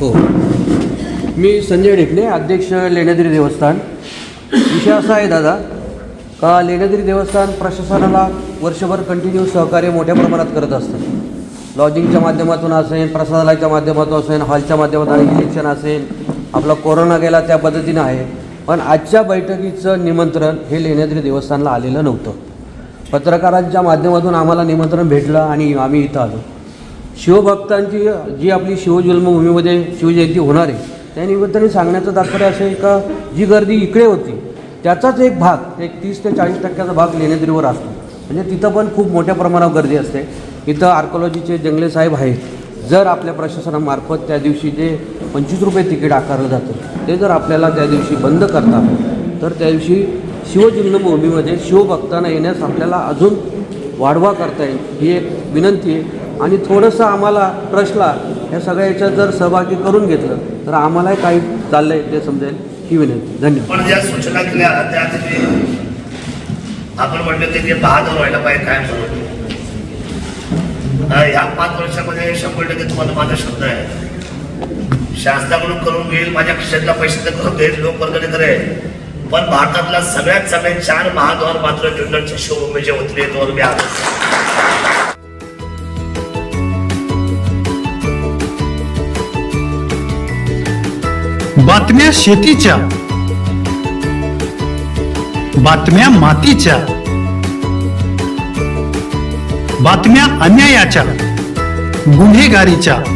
हो. मी संजय ढेकणे अध्यक्ष लेण्याद्री देवस्थान. विषय असा आहे दादा का लेण्याद्री देवस्थान प्रशासनाला वर्षभर कंटिन्यू सहकार्य मोठ्या प्रमाणात करत असतं? लॉजिंगच्या माध्यमातून असेल प्रसादालयाच्या माध्यमातून असेल हॉलच्या माध्यमातून इलेक्शन असेल आपला कोरोना गेला त्या पद्धतीनं आहे. पण आजच्या बैठकीचं निमंत्रण हे लेण्याद्री देवस्थानला आलेलं नव्हतं. पत्रकारांच्या माध्यमातून आम्हाला निमंत्रण भेटलं आणि आम्ही इथं आलो. शिवभक्तांची जी आपली शिवजन्मभूमीमध्ये शिवजयंती होणार आहे त्या निमित्ताने सांगण्याचं तात्पर्य असं आहे का जी गर्दी इकडे होती त्याचाच एक भाग एक तीस ते चाळीस टक्क्याचा भाग लेण्याद्रीवर असतो. म्हणजे तिथं पण खूप मोठ्या प्रमाणावर गर्दी असते. इथं आर्कोलॉजीचे जंगले साहेब आहेत. जर आपल्या प्रशासनामार्फत त्या दिवशी जे पंचवीस रुपये तिकीट आकारलं जातं ते जर आपल्याला त्या दिवशी बंद करतात तर त्या दिवशी शिवजन्मभूमीमध्ये शिवभक्तांना येण्यास आपल्याला अजून वाढवा करता येईल ही एक विनंती आहे. आणि थोडंसं आम्हाला ट्रस्टला या सगळ्या याच्यात जर सहभागी करून घेतलं तर आम्हालाही काही चाललं आहे ते समजेल ही विनंती. धन्यवाद. पण ज्या सूचना केल्या त्या आपण म्हटलं ते ते बहादर व्हायला पाहिजे काय म्हणून. ह्या पाच वर्षामध्ये शंभर टक्के तुम्हाला माझा शब्द आहे. शासनाकडून करून घेईल माझ्या क्षेत्रात पैसे तर करून घेईल लोक वर्गणी करेल. पण भारतातला सगळ्यात सगळ्यात चार महाद्वार मात्र जुन्नरच्या शिवभूमीच्या वतीने म्हणजे दोन मी आलो बातम्या शेतीच्या. बातम्या मातीच्या. बातम्या अन्यायाच्या. गुन्हेगारीच्या.